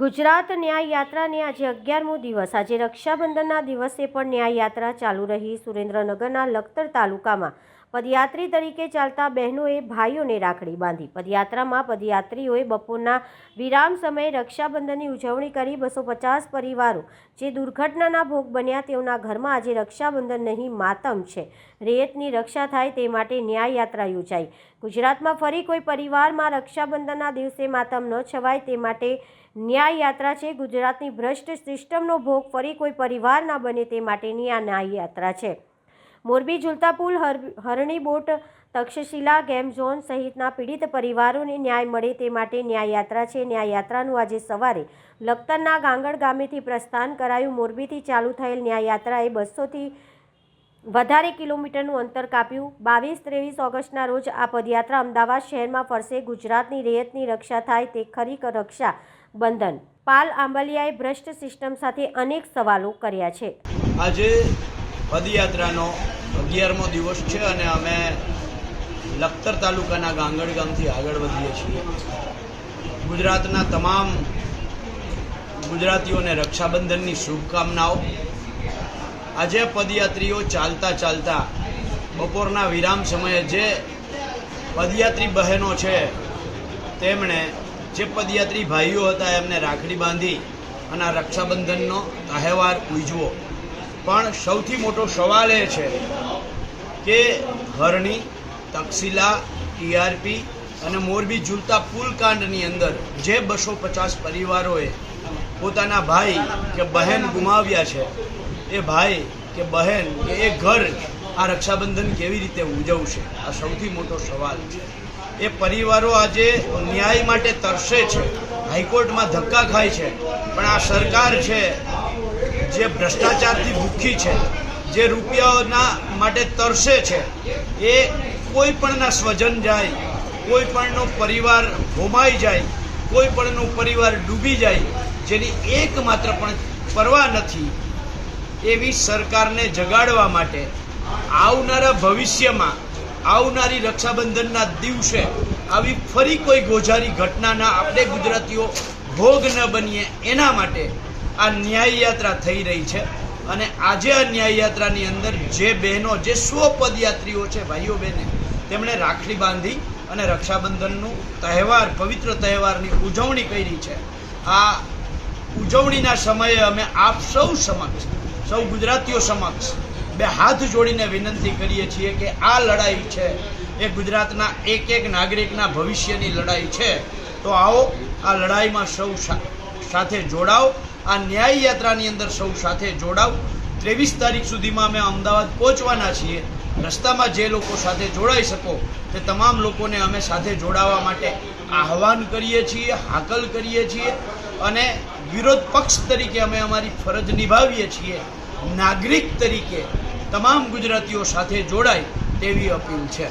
ગુજરાત ન્યાય યાત્રાને આજે અગિયારમો દિવસ. આજે રક્ષાબંધનના દિવસે પણ ન્યાય યાત્રા ચાલુ રહી. સુરેન્દ્રનગરના લખતર તાલુકામાં પદયાત્રી તરીકે ચાલતા બહેનોએ ભાઈઓને રાખડી બાંધી. પદયાત્રામાં પદયાત્રીઓએ બપોરના વિરામ સમયે રક્ષાબંધનની ઉજવણી કરી બસો પચાસ પરિવારો. જે દુર્ઘટનાના ભોગ બન્યા તેઓના ઘરમાં આજે રક્ષાબંધન નહીં, માતમ છે. રેતની રક્ષા થાય તે માટે ન્યાય યાત્રા યોજાઈ. ગુજરાતમાં ફરી કોઈ પરિવારમાં રક્ષાબંધનના દિવસે માતમ ન છવાય તે માટે ન્યાય યાત્રા છે. ગુજરાતની ભ્રષ્ટ સિસ્ટમનો ભોગ ફરી કોઈ પરિવાર ના બને તે માટેની આ ન્યાય યાત્રા છે. મોરબી ઝુલતા પુલ હર- Harni boat, Takshashila, game zone સહિતના પીડિત પરિવારોને ન્યાય મળે તે માટે ન્યાયયાત્રા છે. ન્યાયયાત્રાનું આજે સવારે લખતરના ગાંગડ ગામેથી પ્રસ્થાન કરાયું. મોરબીથી ચાલુ થયેલ ન્યાય યાત્રાએ બસોથી વધારે કિલોમીટરનું અંતર કાપ્યું. બાવીસ ત્રેવીસ ઓગસ્ટના રોજ આ પદયાત્રા અમદાવાદ શહેરમાં ફરશે. ગુજરાતની રેયતની રક્ષા થાય તે ખરી રક્ષા બંધન. પાલ આંબલિયાએ ભ્રષ્ટ સિસ્ટમ સાથે અનેક સવાલો કર્યા છે. આજે પદયાત્રાનો અગિયારમો દિવસ છે અને અમે લખતર તાલુકાના ગાંગડ ગામથી આગળ વધીએ છીએ. ગુજરાતના તમામ ગુજરાતીઓને રક્ષાબંધનની શુભકામનાઓ. આજે પદયાત્રીઓ ચાલતા ચાલતા બપોરના વિરામ સમયે જે પદયાત્રી બહેનો છે, તેમણે જે પદયાત્રી ભાઈઓ હતા એમને રાખડી બાંધી અને રક્ષાબંધનનો તહેવાર ઉજવો પણ સૌથી મોટો સવાલ એ છે કે હરણી તક્ષિલા ટીઆરપી અને મોરબી ઝૂલતા પુલકાંડની અંદર જે બસો પચાસ પરિવારોએ પોતાના ભાઈ કે બહેન ગુમાવ્યા છે, એ ભાઈ કે બહેન કે એ ઘર આ રક્ષાબંધન કેવી રીતે ઉજવશે? આ સૌથી મોટો સવાલ છે. એ પરિવારો આજે ન્યાય માટે તરસે છે, હાઈકોર્ટમાં ધક્કા ખાય છે, પણ આ સરકાર છે જે ભ્રષ્ટાચારથી ભૂખી છે, જે રૂપિયાઓના માટે તરસે છે, એ કોઈ પણના સ્વજન જાય, કોઈ પણનો પરિવાર હોમાઈ જાય, કોઈ પણનો પરિવાર ડૂબી જાય, જેની એકમાત્ર પણ પરવા નથી, એવી સરકારને જગાડવા માટે આવનારા ભવિષ્યમાં, આવનારી રક્ષાબંધનના દિવસે આવી ફરી કોઈ ગોઝારી ઘટનાના આપણે ગુજરાતીઓ ભોગ ન બનીએ એના માટે આ ન્યાય યાત્રા થઈ રહી છે. અને આજે આ ન્યાય યાત્રાની અંદર જે બહેનો, જે સો પદયાત્રીઓ છે, ભાઈઓ બહેને, તેમણે રાખડી બાંધી અને રક્ષાબંધનનું તહેવાર, પવિત્ર તહેવારની ઉજવણી કરી છે. આ ઉજવણીના સમયે અમે આપ સૌ સમક્ષ, સૌ ગુજરાતીઓ સમક્ષ બે હાથ જોડીને વિનંતી કરીએ છીએ કે આ લડાઈ છે, એ ગુજરાતના એક એક નાગરિકના ભવિષ્યની લડાઈ છે. તો આવો આ લડાઈમાં સૌ, સાથે જોડાઓ. આ ન્યાય યાત્રાની અંદર સૌ સાથે જોડાવ. ત્રેવીસ તારીખ સુધીમાં અમે અમદાવાદ પહોંચવાના છીએ. રસ્તામાં જે લોકો સાથે જોડાઈ શકો, તે તમામ લોકોને અમે સાથે જોડાવા માટે આહવાન કરીએ છીએ, હાકલ કરીએ છીએ અને વિરોધ પક્ષ તરીકે અમે અમારી ફરજ નિભાવીએ છીએ. નાગરિક તરીકે તમામ ગુજરાતીઓ સાથે જોડાય તેવી અપીલ છે.